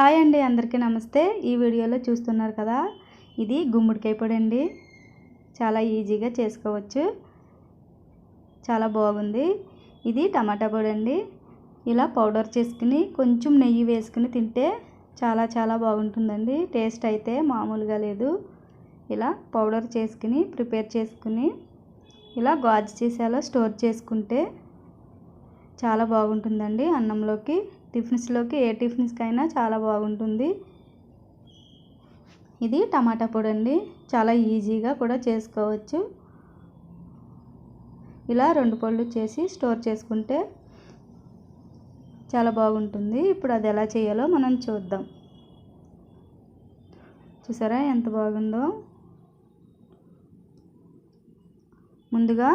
Hi అండి అందరికీ నమస్తే. ఈ వీడియోలో చూస్తున్నారు కదా ఇది గుమ్మడికాయ పొడి అండి. చాలా ఈజీగా చేసుకోవచ్చు. చాలా బాగుంది. ఇది టమాటా పొడి అండి. ఇలా పౌడర్ చేసుకుని కొంచెం నెయ్యి వేసుకుని తింటే చాలా చాలా బాగుంటుందండి. టేస్ట్ అయితే మామూలుగా లేదు. ఇలా పౌడర్ చేసుకుని ప్రిపేర్ చేసుకుని ఇలా గాజు చేసేలా స్టోర్ చేసుకుంటే చాలా బాగుంటుందండి అన్నంలోకి. టిఫిన్స్లోకి ఏ టిఫిన్స్కైనా చాలా బాగుంటుంది. ఇది టమాటా పొడి అండి చాలా ఈజీగా కూడా చేసుకోవచ్చు. ఇలా రెండు పళ్ళు చేసి స్టోర్ చేసుకుంటే చాలా బాగుంటుంది. ఇప్పుడు అది ఎలా చేయాలో మనం చూద్దాం. చూసారా ఎంత బాగుందో? ముందుగా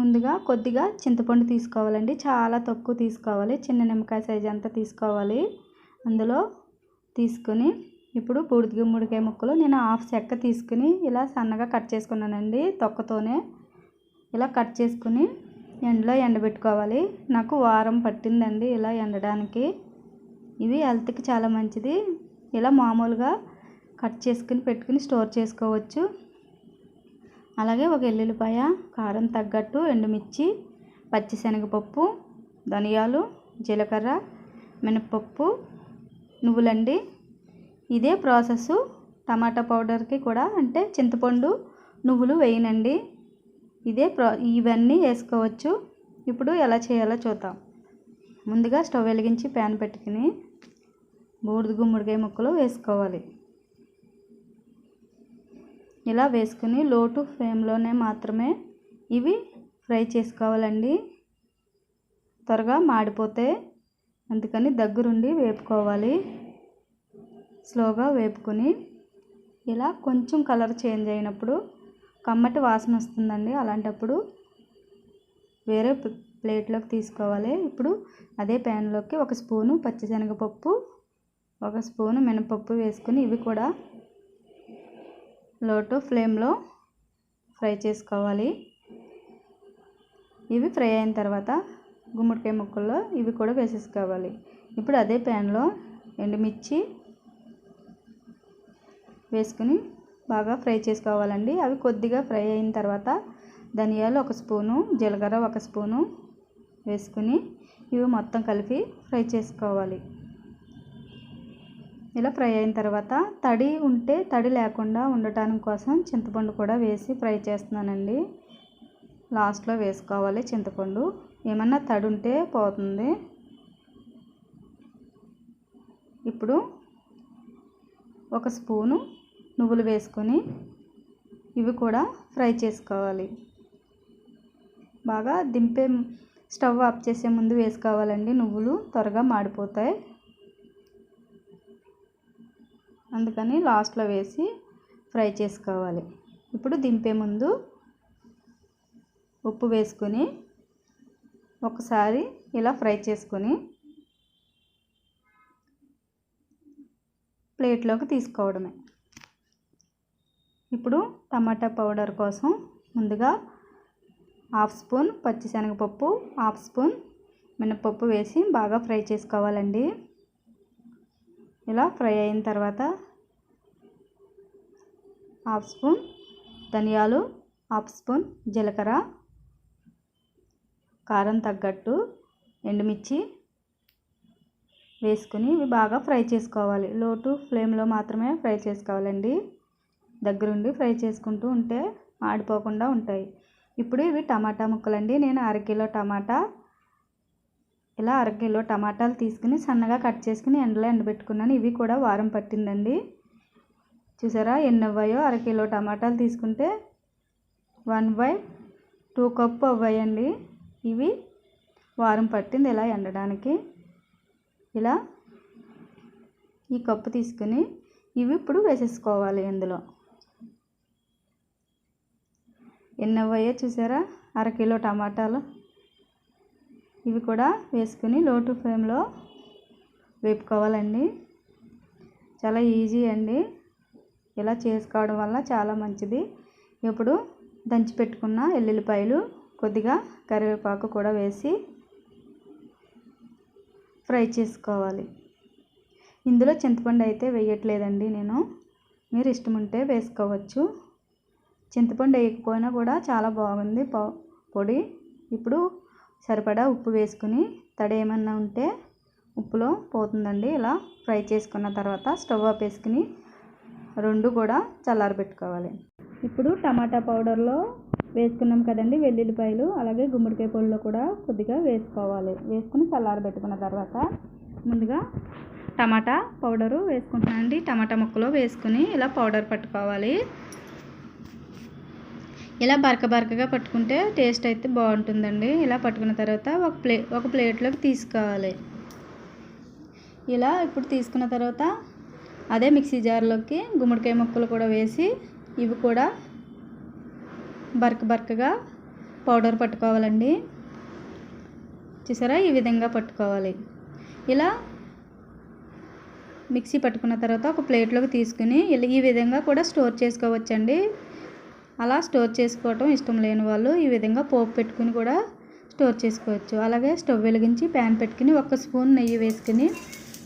ముందుగా కొద్దిగా చింతపండు తీసుకోవాలండి. చాలా తక్కువ తీసుకోవాలి. చిన్న నిమ్మకాయ సైజ్ అంతా తీసుకోవాలి. అందులో తీసుకుని ఇప్పుడు బూడిద గుమ్మడికాయ ముక్కలు నేను హాఫ్ చెక్క తీసుకుని ఇలా సన్నగా కట్ చేసుకున్నానండి తొక్కతోనే. ఇలా కట్ చేసుకుని ఎండలో ఎండబెట్టుకోవాలి. నాకు వారం పట్టిందండి ఇలా ఎండడానికి. ఇవి హెల్త్కి చాలా మంచిది. ఇలా మామూలుగా కట్ చేసుకుని పెట్టుకుని స్టోర్ చేసుకోవచ్చు. అలాగే ఒక ఎల్లుల్లిపాయ కారం తగ్గట్టు ఎండుమిర్చి పచ్చిశనగపప్పు ధనియాలు జీలకర్ర మినపప్పు నువ్వులండి. ఇదే ప్రాసెస్ టమాటా పౌడర్కి కూడా అంటే చింతపండు నువ్వులు వేయనండి. ఇదే ప్రా ఇవన్నీ వేసుకోవచ్చు. ఇప్పుడు ఎలా చేయాలో చూద్దాం. ముందుగా స్టవ్ వెలిగించి ప్యాన్ పెట్టుకుని బూడిద గుమ్మడికాయ ముక్కలు వేసుకోవాలి. ఇలా వేసుకుని లోటు ఫ్లేమ్లోనే మాత్రమే ఇవి ఫ్రై చేసుకోవాలండి. త్వరగా మాడిపోతే అందుకని దగ్గరుండి వేపుకోవాలి. స్లోగా వేపుకొని ఇలా కొంచెం కలర్ చేంజ్ అయినప్పుడు కమ్మటి వాసన వస్తుందండి అలాంటప్పుడు వేరే ప్లేట్లోకి తీసుకోవాలి. ఇప్పుడు అదే ప్యాన్లోకి ఒక స్పూను పచ్చిశనగపప్పు ఒక స్పూను మినపప్పు వేసుకుని ఇవి కూడా లోటు ఫ్లేమ్లో ఫ్రై చేసుకోవాలి. ఇవి ఫ్రై అయిన తర్వాత గుమ్మడికాయ ముక్కల్లో ఇవి కూడా వేసేసుకోవాలి. ఇప్పుడు అదే ప్యాన్లో ఎండుమిర్చి వేసుకుని బాగా ఫ్రై చేసుకోవాలండి. అవి కొద్దిగా ఫ్రై అయిన తర్వాత ధనియాలు ఒక స్పూను జీలకర్ర ఒక స్పూను వేసుకుని ఇవి మొత్తం కలిపి ఫ్రై చేసుకోవాలి. ఇలా ఫ్రై అయిన తర్వాత తడి ఉంటే తడి లేకుండా ఉండటానికి కోసం చింతపండు కూడా వేసి ఫ్రై చేస్తున్నానండి. లాస్ట్లో వేసుకోవాలి చింతపండు. ఏమన్నా తడి ఉంటే పోతుంది. ఇప్పుడు ఒక స్పూను నువ్వులు వేసుకొని ఇవి కూడా ఫ్రై చేసుకోవాలి. బాగా దింపే స్టవ్ ఆఫ్ చేసే ముందు వేసుకోవాలండి. నువ్వులు త్వరగా మాడిపోతాయి. అందుకని లాస్ట్లో వేసి ఫ్రై చేసుకోవాలి. ఇప్పుడు దింపే ముందు ఉప్పు వేసుకొని ఒకసారి ఇలా ఫ్రై చేసుకొని ప్లేట్లోకి తీసుకోవడమే. ఇప్పుడు టమాటా పౌడర్ కోసం ముందుగా హాఫ్ స్పూన్ పచ్చిశనగపప్పు హాఫ్ స్పూన్ మినపప్పు వేసి బాగా ఫ్రై చేసుకోవాలండి. ఇలా ఫ్రై అయిన తర్వాత హాఫ్ స్పూన్ ధనియాలు హాఫ్ స్పూన్ జీలకర్ర కారం తగ్గట్టు ఎండుమిర్చి వేసుకుని ఇవి బాగా ఫ్రై చేసుకోవాలి. లోటు ఫ్లేమ్లో మాత్రమే ఫ్రై చేసుకోవాలండి. దగ్గరుండి ఫ్రై చేసుకుంటూ ఉంటే మాడిపోకుండా ఉంటాయి. ఇప్పుడు ఇవి టమాటా ముక్కలండి. నేను అరకిలో టమాటా ఇలా అరకిలో టమాటాలు తీసుకుని సన్నగా కట్ చేసుకుని ఎండలో ఎండబెట్టుకున్నాను. ఇవి కూడా వారం పట్టిందండి. చూసారా ఎన్ని అవ్వాయో? అరకిలో టమాటాలు తీసుకుంటే వన్ బై టూ కప్పు అవ్వాయండి. ఇవి వారం పట్టింది ఇలా ఎండడానికి. ఇలా ఈ కప్పు తీసుకుని ఇవి ఇప్పుడు వేసేసుకోవాలి ఇందులో. ఎన్ని అవ్వాయో చూసారా? అరకిలో టమాటాలు. ఇవి కూడా వేసుకుని లోటు ఫ్లేమ్లో వేపుకోవాలండి. చాలా ఈజీ అండి. ఇలా చేసుకోవడం వల్ల చాలా మంచిది. ఇప్పుడు దంచి పెట్టుకున్న ఎల్లుల్లిపాయలు కొద్దిగా కరివేపాకు కూడా వేసి ఫ్రై చేసుకోవాలి. ఇందులో చింతపండు అయితే వేయట్లేదండి నేను. మీరు ఇష్టం ఉంటే వేసుకోవచ్చు. చింతపండు వేయకపోయినా కూడా చాలా బాగుంది పొడి. ఇప్పుడు సరిపడా ఉప్పు వేసుకుని తడి ఏమన్నా ఉంటే ఉప్పులో పోతుందండి. ఇలా ఫ్రై చేసుకున్న తర్వాత స్టవ్ ఆపేసుకుని రెండు కూడా చల్లారబెట్టుకోవాలి. ఇప్పుడు టమాటా పౌడర్లో వేసుకున్నాం కదండి వెల్లుల్లిపాయలు అలాగే గుమ్మడికాయ పొడిలో కూడా కొద్దిగా వేసుకోవాలి. వేసుకుని చల్లారబెట్టుకున్న తర్వాత ముందుగా టమాటా పౌడరు వేసుకుంటున్నానండి. టమాటా ముక్కలో వేసుకుని ఇలా పౌడర్ పట్టుకోవాలి. ఇలా బరక బరకగా పట్టుకుంటే టేస్ట్ అయితే బాగుంటుందండి. ఇలా పట్టుకున్న తర్వాత ఒక ప్లే ఒక ప్లేట్లోకి తీసుకోవాలి. ఇలా ఇప్పుడు తీసుకున్న తర్వాత అదే మిక్సీ జార్లోకి గుమ్మడికాయ ముక్కలు కూడా వేసి ఇవి కూడా బరక బరకగా పౌడర్ పట్టుకోవాలండి. చూసారా? ఈ విధంగా పట్టుకోవాలి. ఇలా మిక్సీ పట్టుకున్న తర్వాత ఒక ప్లేట్లోకి తీసుకుని ఈ విధంగా కూడా స్టోర్ చేసుకోవచ్చండి. అలా స్టోర్ చేసుకోవటం ఇష్టం లేని వాళ్ళు ఈ విధంగా పోపు పెట్టుకుని కూడా స్టోర్ చేసుకోవచ్చు. అలాగే స్టవ్ వెలిగించి ప్యాన్ పెట్టుకుని ఒక స్పూన్ నెయ్యి వేసుకుని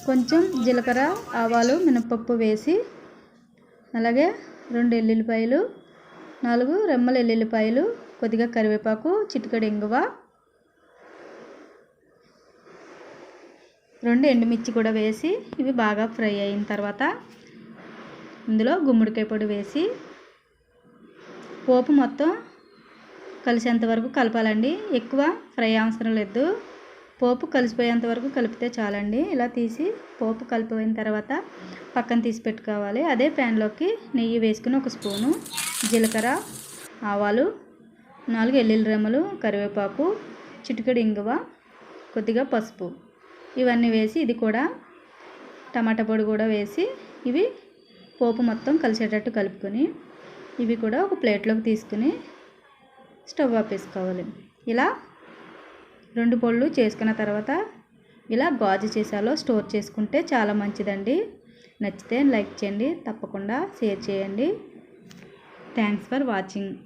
కొంచెం జీలకర్ర ఆవాలు మినపప్పు వేసి అలాగే రెండు ఎల్లుల్లిపాయలు నాలుగు రెమ్మల ఎల్లుల్లిపాయలు కొద్దిగా కరివేపాకు చిటికడి ఇంగువ రెండు ఎండుమిర్చి కూడా వేసి ఇవి బాగా ఫ్రై అయిన తర్వాత ఇందులో గుమ్మడికాయ పొడి వేసి పోపు మొత్తం కలిసేంత వరకు కలపాలండి. ఎక్కువ ఫ్రై అవసరం లేదు. పోపు కలిసిపోయేంత వరకు కలిపితే చాలండి. ఇలా తీసి పోపు కలిపిపోయిన తర్వాత పక్కన తీసి పెట్టుకోవాలి. అదే ప్యాన్లోకి నెయ్యి వేసుకుని ఒక స్పూను జీలకర్ర ఆవాలు నాలుగు ఎల్లుల్లి రెమ్మలు కరివేపాకు చిటికెడు ఇంగువ కొద్దిగా పసుపు. ఇవన్నీ వేసి ఇది కూడా టమాటా పొడి కూడా వేసి ఇవి పోపు మొత్తం కలిసేటట్టు కలుపుకొని ఇవి కూడా ఒక ప్లేట్లోకి తీసుకుని స్టవ్ ఆపేసుకోవాలి. ఇలా రెండు పళ్ళు చేసుకున్న తర్వాత ఇలా గాజు చేసాలో స్టోర్ చేసుకుంటే చాలా మంచిదండి. నచ్చితే లైక్ చేయండి తప్పకుండా షేర్ చేయండి. Thanks for watching.